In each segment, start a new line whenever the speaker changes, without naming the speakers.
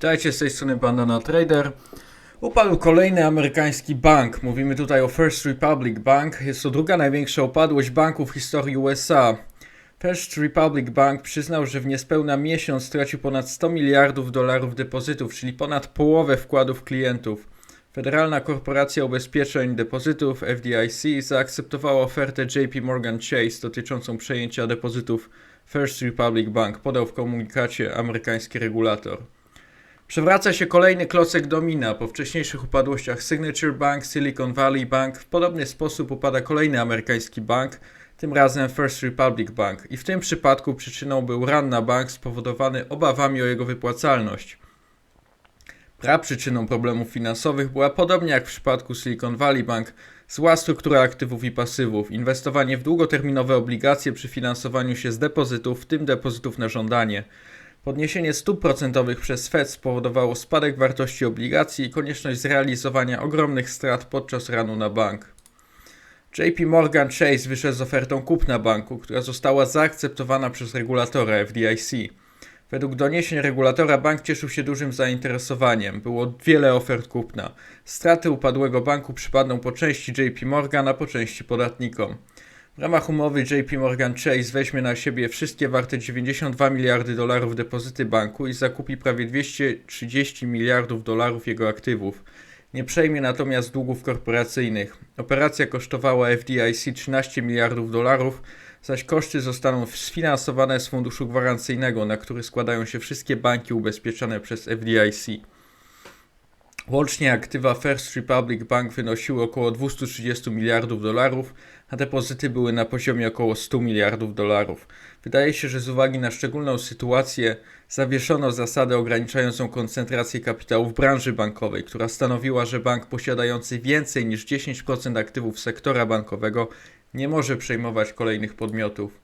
Witajcie z tej strony Bandana Trader. Upadł kolejny amerykański bank. Mówimy tutaj o First Republic Bank. Jest to druga największa upadłość banku w historii USA. First Republic Bank przyznał, że w niespełna miesiąc stracił ponad 100 miliardów dolarów depozytów, czyli ponad połowę wkładów klientów. Federalna Korporacja Ubezpieczeń Depozytów FDIC zaakceptowała ofertę JP Morgan Chase dotyczącą przejęcia depozytów First Republic Bank, podał w komunikacie amerykański regulator. Przewraca się kolejny klocek domina. Po wcześniejszych upadłościach Signature Bank, Silicon Valley Bank, w podobny sposób upada kolejny amerykański bank, tym razem First Republic Bank. I w tym przypadku przyczyną był run na bank spowodowany obawami o jego wypłacalność. Praprzyczyną problemów finansowych była podobnie jak w przypadku Silicon Valley Bank zła struktura aktywów i pasywów, inwestowanie w długoterminowe obligacje przy finansowaniu się z depozytów, w tym depozytów na żądanie. Podniesienie stóp procentowych przez Fed spowodowało spadek wartości obligacji i konieczność zrealizowania ogromnych strat podczas ranu na bank. JP Morgan Chase wyszedł z ofertą kupna banku, która została zaakceptowana przez regulatora FDIC. Według doniesień regulatora bank cieszył się dużym zainteresowaniem. Było wiele ofert kupna. Straty upadłego banku przypadną po części JP Morgan, a po części podatnikom. W ramach umowy JP Morgan Chase weźmie na siebie wszystkie warte 92 miliardy dolarów depozyty banku i zakupi prawie 230 miliardów dolarów jego aktywów. Nie przejmie natomiast długów korporacyjnych. Operacja kosztowała FDIC 13 miliardów dolarów, zaś koszty zostaną sfinansowane z funduszu gwarancyjnego, na który składają się wszystkie banki ubezpieczone przez FDIC. Łącznie aktywa First Republic Bank wynosiły około 230 miliardów dolarów, a depozyty były na poziomie około 100 miliardów dolarów. Wydaje się, że z uwagi na szczególną sytuację zawieszono zasadę ograniczającą koncentrację kapitału w branży bankowej, która stanowiła, że bank posiadający więcej niż 10% aktywów sektora bankowego nie może przejmować kolejnych podmiotów.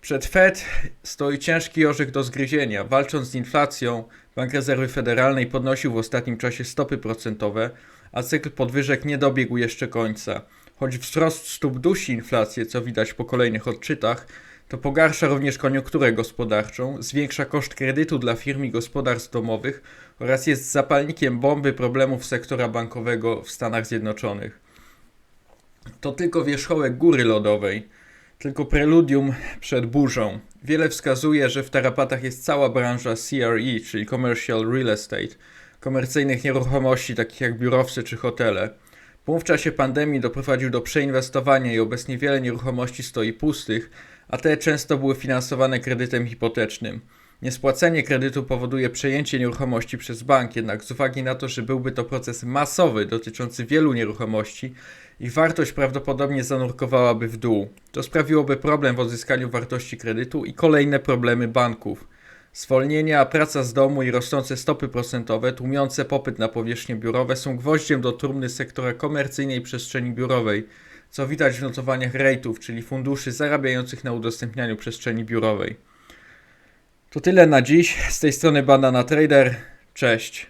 Przed Fed stoi ciężki orzech do zgryzienia. Walcząc z inflacją, Bank Rezerwy Federalnej podnosił w ostatnim czasie stopy procentowe, a cykl podwyżek nie dobiegł jeszcze końca. Choć wzrost stóp dusi inflację, co widać po kolejnych odczytach, to pogarsza również koniunkturę gospodarczą, zwiększa koszt kredytu dla firm i gospodarstw domowych oraz jest zapalnikiem bomby problemów sektora bankowego w Stanach Zjednoczonych. To tylko wierzchołek góry lodowej tylko preludium przed burzą. Wiele wskazuje, że w tarapatach jest cała branża CRE, czyli Commercial Real Estate, komercyjnych nieruchomości takich jak biurowce czy hotele. Boom w czasie pandemii doprowadził do przeinwestowania i obecnie wiele nieruchomości stoi pustych, a te często były finansowane kredytem hipotecznym. Niespłacenie kredytu powoduje przejęcie nieruchomości przez bank, jednak z uwagi na to, że byłby to proces masowy dotyczący wielu nieruchomości, ich wartość prawdopodobnie zanurkowałaby w dół. To sprawiłoby problem w odzyskaniu wartości kredytu i kolejne problemy banków. Zwolnienia, praca z domu i rosnące stopy procentowe tłumiące popyt na powierzchnie biurowe są gwoździem do trumny sektora komercyjnej przestrzeni biurowej, co widać w notowaniach rate'ów, czyli funduszy zarabiających na udostępnianiu przestrzeni biurowej. To tyle na dziś. Z tej strony Banana Trader. Cześć.